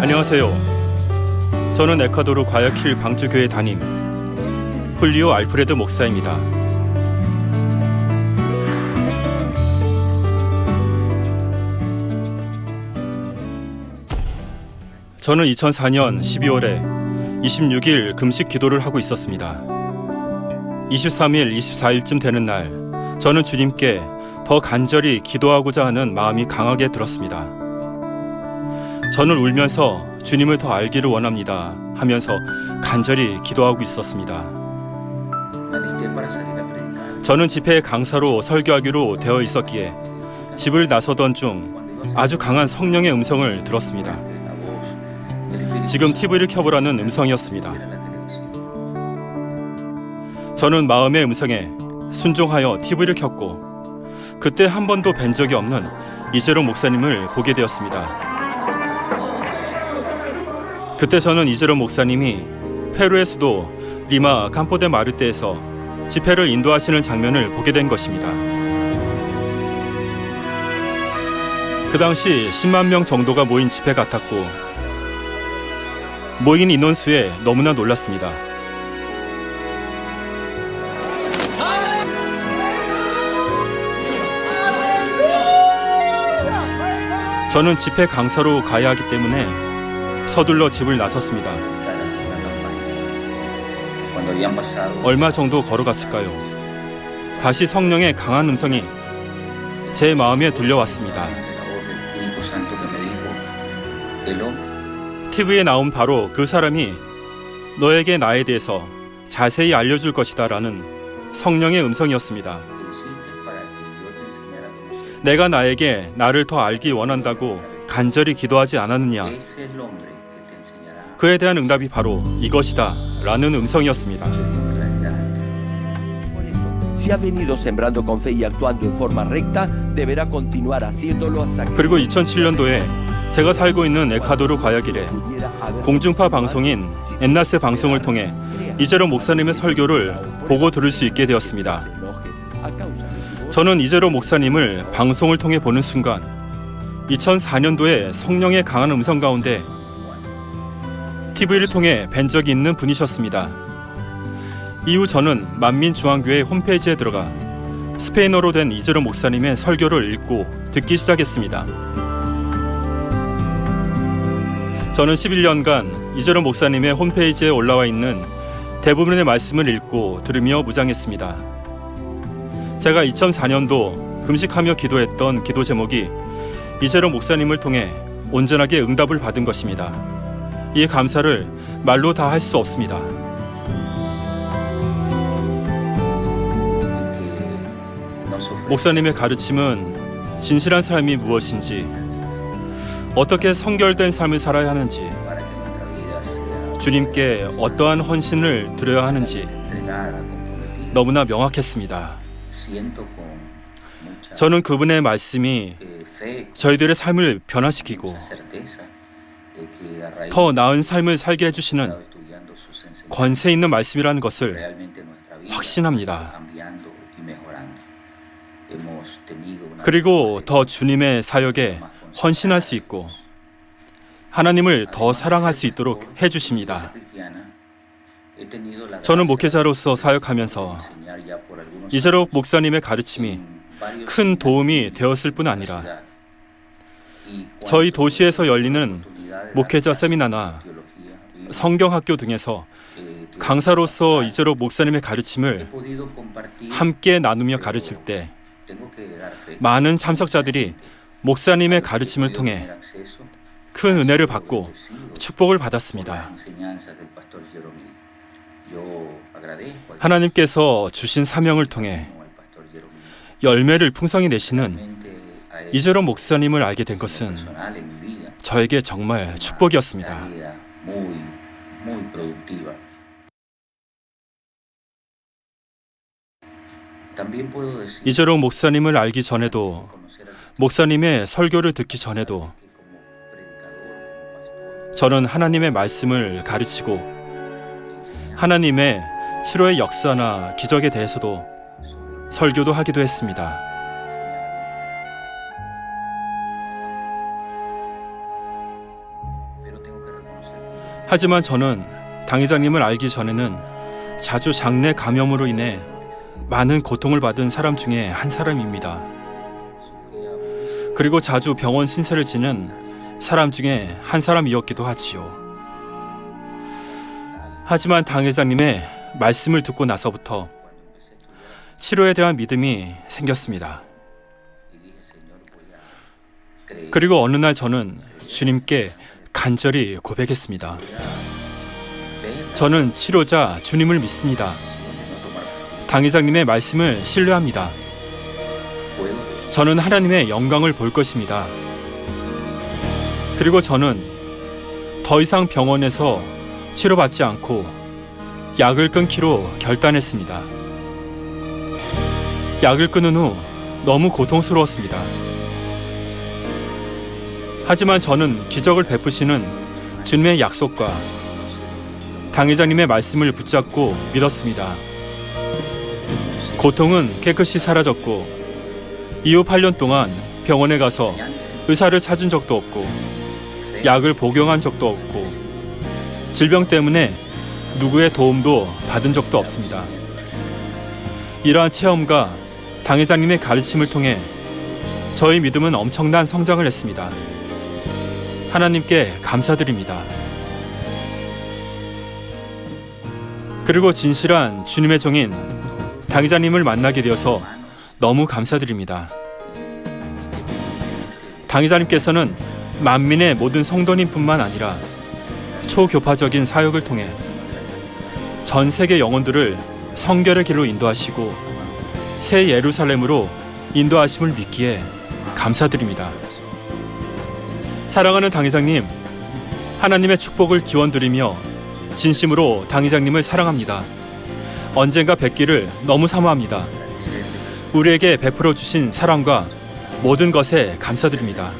안녕하세요. 저는 에콰도르 과야킬 방주교회 담임 훌리오 알프레드 목사입니다. 저는 2004년 12월에 26일 금식 기도를 하고 있었습니다. 23일, 24일쯤 되는 날, 저는 주님께 더 간절히 기도하고자 하는 마음이 강하게 들었습니다. 저는 울면서 주님을 더 알기를 원합니다 하면서 간절히 기도하고 있었습니다. 저는 집회 강사로 설교하기로 되어 있었기에 집을 나서던 중 아주 강한 성령의 음성을 들었습니다. 지금 TV를 켜보라는 음성이었습니다. 저는 마음의 음성에 순종하여 TV를 켰고 그때 한 번도 뵌 적이 없는 이재로 목사님을 보게 되었습니다. 그때 저는 이재로 목사님이 페루의 수도 리마 캄포데 마르테에서 집회를 인도하시는 장면을 보게 된 것입니다. 그 당시 10만 명 정도가 모인 집회 같았고 모인 인원수에 너무나 놀랐습니다. 저는 집회 강사로 가야 하기 때문에 서둘러 집을 나섰습니다. 얼마 정도 걸어갔을까요? 다시 성령의 강한 음성이 제 마음에 들려왔습니다. TV에 나온 바로 그 사람이 너에게 나에 대해서 자세히 알려줄 것이다 라는 성령의 음성이었습니다. 내가 나에게 나를 더 알기 원한다고 간절히 기도하지 않았느냐? 그에 대한 응답이 바로 이것이다 라는 음성이었습니다. con claridad. Por eso, si ha venido sembrando con fe y actuando en forma recta, deberá continuar haciéndolo hasta que 그리고 2007년도에 제가 살고 있는 에콰도르 과야길에 공중파 방송인 엔나세 방송을 통해 이재로 목사님의 설교를 보고 들을 수 있게 되었습니다. 저는 이재로 목사님을 방송을 통해 보는 순간 2004년도에 성령의 강한 음성 가운데 TV를 통해 뵌 적이 있는 분이셨습니다. 이후 저는 만민중앙교회 홈페이지에 들어가 스페인어로 된 이재로 목사님의 설교를 읽고 듣기 시작했습니다. 저는 11년간 이재로 목사님의 홈페이지에 올라와 있는 대부분의 말씀을 읽고 들으며 무장했습니다. 제가 2004년도 금식하며 기도했던 기도 제목이 이재로 목사님을 통해 온전하게 응답을 받은 것입니다. 이 감사를 말로 다 할 수 없습니다. 목사님의 가르침은 진실한 삶이 무엇인지, 어떻게 성결된 삶을 살아야 하는지, 주님께 어떠한 헌신을 드려야 하는지. 너무나 명확했습니다. 저는 그분의 말씀이 eh, 저희들의 삶을 변화시키고 더 나은 삶을 살게 해주시는 권세 있는 말씀이라는 것을 확신합니다. 그리고 더 주님의 사역에 헌신할 수 있고 하나님을 더 사랑할 수 있도록 해 주십니다. 저는 목회자로서 사역하면서 이재로 목사님의 가르침이 큰 도움이 되었을 뿐 아니라 저희 도시에서 열리는 목회자 세미나나 성경학교 등에서 강사로서 이재로 목사님의 가르침을 함께 나누며 가르칠 때 많은 참석자들이 목사님의 가르침을 통해 큰 은혜를 받고 축복을 받았습니다. 하나님께서 주신 사명을 통해 열매를 풍성히 내시는 이재로 목사님을 알게 된 것은 저에게 정말 축복이었습니다. 이재로 목사님을 알기 전에도 목사님의 설교를 듣기 전에도 저는 하나님의 말씀을 가르치고 하나님의 치료의 역사나 기적에 대해서도 설교도 하기도 했습니다. 하지만 저는 당 회장님을 알기 전에는 자주 장내 감염으로 인해 많은 고통을 받은 사람 중에 한 사람입니다. 그리고 자주 병원 신세를 지는 사람 중에 한 사람이었기도 하지요. 하지만 당 회장님의 말씀을 듣고 나서부터 치료에 대한 믿음이 생겼습니다. 그리고 어느 날 저는 주님께 간절히 고백했습니다. 저는 치료자 주님을 믿습니다. 당 회장님의 말씀을 신뢰합니다. 저는 하나님의 영광을 볼 것입니다. 그리고 저는 더 이상 병원에서 치료받지 않고 약을 끊기로 결단했습니다. 약을 끊은 후 너무 고통스러웠습니다. 하지만 저는 기적을 베푸시는 주님의 약속과 당 회장님의 말씀을 붙잡고 믿었습니다. 고통은 깨끗이 사라졌고 이후 8년 동안 병원에 가서 의사를 찾은 적도 없고 약을 복용한 적도 없고 질병 때문에 누구의 도움도 받은 적도 없습니다. 이러한 체험과 당 회장님의 가르침을 통해 저의 믿음은 엄청난 성장을 했습니다. 하나님께 감사드립니다. 그리고 진실한 주님의 종인 당 회장님을 만나게 되어서 너무 감사드립니다. 당 회장님께서는 만민의 모든 성도님뿐만 아니라 초교파적인 사역을 통해 전 세계 영혼들을 성결의 길로 인도하시고 새 예루살렘으로 인도하심을 믿기에 감사드립니다. 사랑하는 당 회장님, 하나님의 축복을 기원드리며 진심으로 당 회장님을 사랑합니다. 언젠가 뵙기를 너무 사모합니다. 우리에게 베풀어 주신 사랑과 모든 것에 감사드립니다.